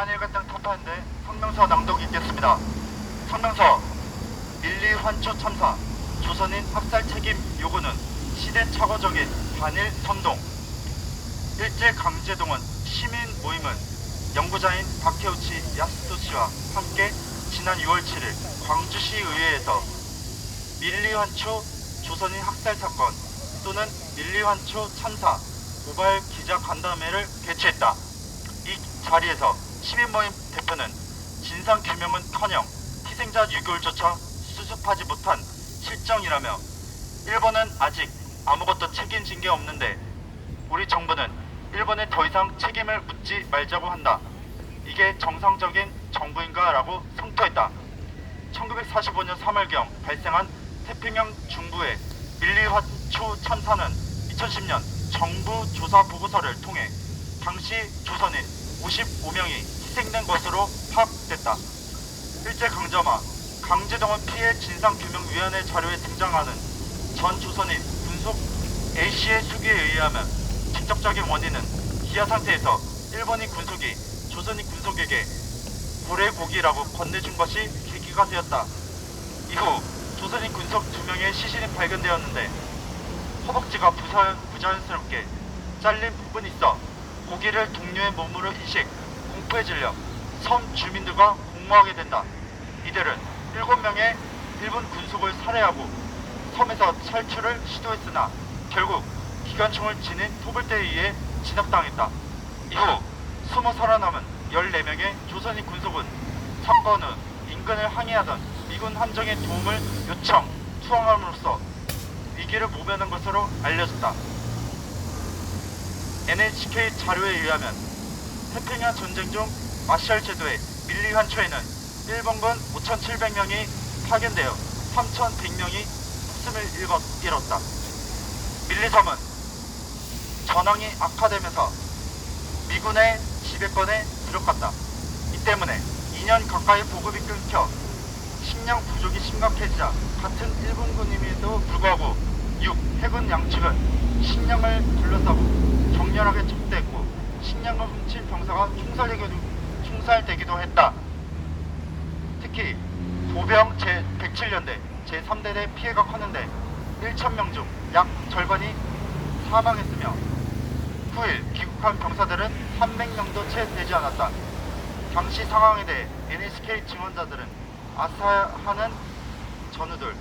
한일 갈등 타파인데 성명서 낭독 읽겠습니다. 성명서 밀리 환초 참사 조선인 학살 책임 요구는 시대착오적인 반일 선동 일제 강제동원 시민 모임은 연구자인 다케우치 야스토시와 함께 지난 6월 7일 광주시 의회에서 밀리환초 조선인 학살 사건 또는 밀리환초 참사 고발 기자 간담회를 개최했다. 이 자리에서 시민 모임 대표는 진상 규명은커녕 희생자 유교를조차 수습하지 못한 실정이라며 일본은 아직 아무것도 책임진 게 없는데 우리 정부는 일본에 더 이상 책임을 묻지 말자고 한다. 이게 정상적인 정부인가라고 성토했다. 1945년 3월경 발생한 태평양 중부의 밀리화초 참사는 2010년 정부 조사 보고서를 통해 당시 조선인 55명이 희생된 것으로 파악됐다. 일제강점화 강제동원 피해 진상규명위원회 자료에 등장하는 전 조선인 군속 A씨의 수기에 의하면 직접적인 원인은 기아 상태에서 일본인 군속이 조선인 군속에게 고래고기라고 건네준 것이 계기가 되었다. 이후 조선인 군속 두 명의 시신이 발견되었는데 허벅지가 부자, 부자연스럽게 잘린 부분이 있어 고기를 동료의 몸으로 인식, 공포에 질려 섬 주민들과 공모하게 된다. 이들은 일곱 명의 일본 군속을 살해하고 섬에서 탈출을 시도했으나 결국 기관총을 지닌 토벌대에 의해 진압당했다. 이후 숨어 살아남은 14명의 조선인 군속은 사건 후 인근을 항해하던 미군 함정의 도움을 요청, 투항함으로써 위기를 모면한 것으로 알려졌다. NHK 자료에 의하면 태평양 전쟁 중 마샬 제도의 밀리 환초에는 일본군 5,700명이 파견되어 3,100명이 목숨을 잃었, 잃었다. 밀리섬은 전황이 악화되면서 미군의 지배권에 들어갔다. 이 때문에 2년 가까이 보급이 끊겨 식량 부족이 심각해지자 같은 일본군임에도 불구하고 6. 해군 양측은 식량을 둘러싸고 격렬하게 접대했고 식량을 훔친 병사가 총살되기도, 총살되기도 했다. 특히 보병 제107년대 제3대대 피해가 컸는데 1천명 중 약 절반이 사망했으며 후일 귀국한 병사들은 300명도 채 되지 않았다. 당시 상황에 대해 NHK 증언자들은 아사하는 전우들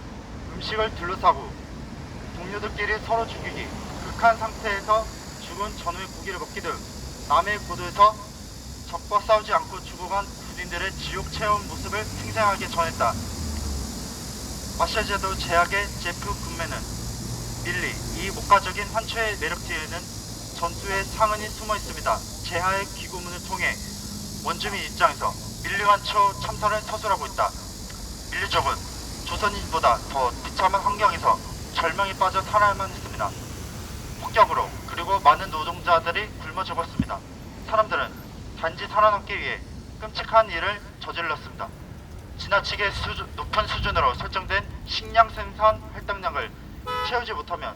음식을 둘러싸고 동료들끼리 서로 죽이기 극한 상태에서 죽은 전우의 고기를 먹기 등 남의 고도에서 적과 싸우지 않고 죽어간 군인들의 지옥 체험 모습을 생생하게 전했다. 마샤 제도 제약의 제프 군매는 밀리 이 목가적인 환초의 매력 뒤에는 전투의 상흔이 숨어 있습니다. 제하의 기고문을 통해 원주민 입장에서 밀리 환초 참사를 서술하고 있다. 밀리족은 조선인보다 더 비참한 환경에서 절망에 빠져 살아야만 했습니다. 폭격으로 그리고 많은 노동자들이 굶어 죽었습니다. 사람들은 단지 살아남기 위해 끔찍한 일을 저질렀습니다. 지나치게 수준- 높은 수준으로 설정된 식량 생산 할당량을 채우지 못하면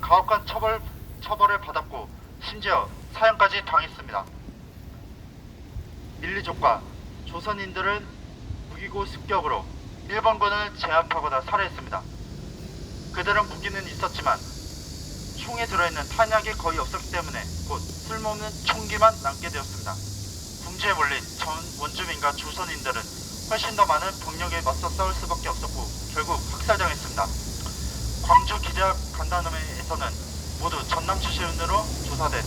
가혹한 처벌, 처벌을 받았고 심지어 사형까지 당했습니다. 밀리족과 조선인들은 무기고 습격으로 일본군을 제압하거나 살해했습니다. 그들은 무기는 있었지만 총에 들어있는 탄약이 거의 없었기 때문에 곧 쓸모없는 총기만 남게 되었습니다. 궁지에 몰린 전 원주민과 조선인들은 훨씬 더 많은 병력에 맞서 싸울 수밖에 없었고 결국 학살당했습니다. 광주 기자 간담회에서는 모두 전남 출신으로 조사된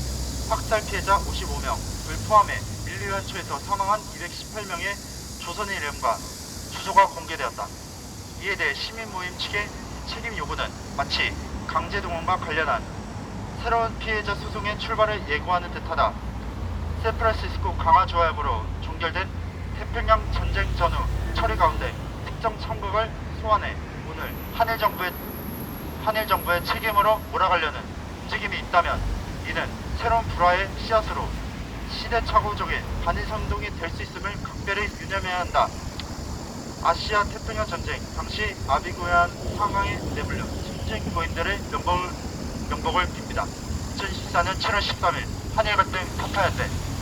학살 피해자 55명을 포함해 밀리환초에서 사망한 218명의 조선인 이름과 주소가 공개되었다. 이에 대해 시민 모임 측의 책임 요구는 마치 강제 동원과 관련한 새로운 피해자 소송의 출발을 예고하는 듯하다. 샌프란시스코 강화 조약으로 종결된 태평양 전쟁 전후 처리 가운데 특정 참국을 소환해 오늘 한일 정부의 한일 정부의 책임으로 몰아가려는 움직임이 있다면 이는 새로운 불화의 씨앗으로 시대착오적인 반일 선동이 될 수 있음을 각별히 유념해야 한다. 아시아 태평양 전쟁 당시 아비고얀 상황에 내몰 려 침쟁고인들의 명복을, 명복을 빕니다. 2014년 7월 13일 한일 갈등 타파야 때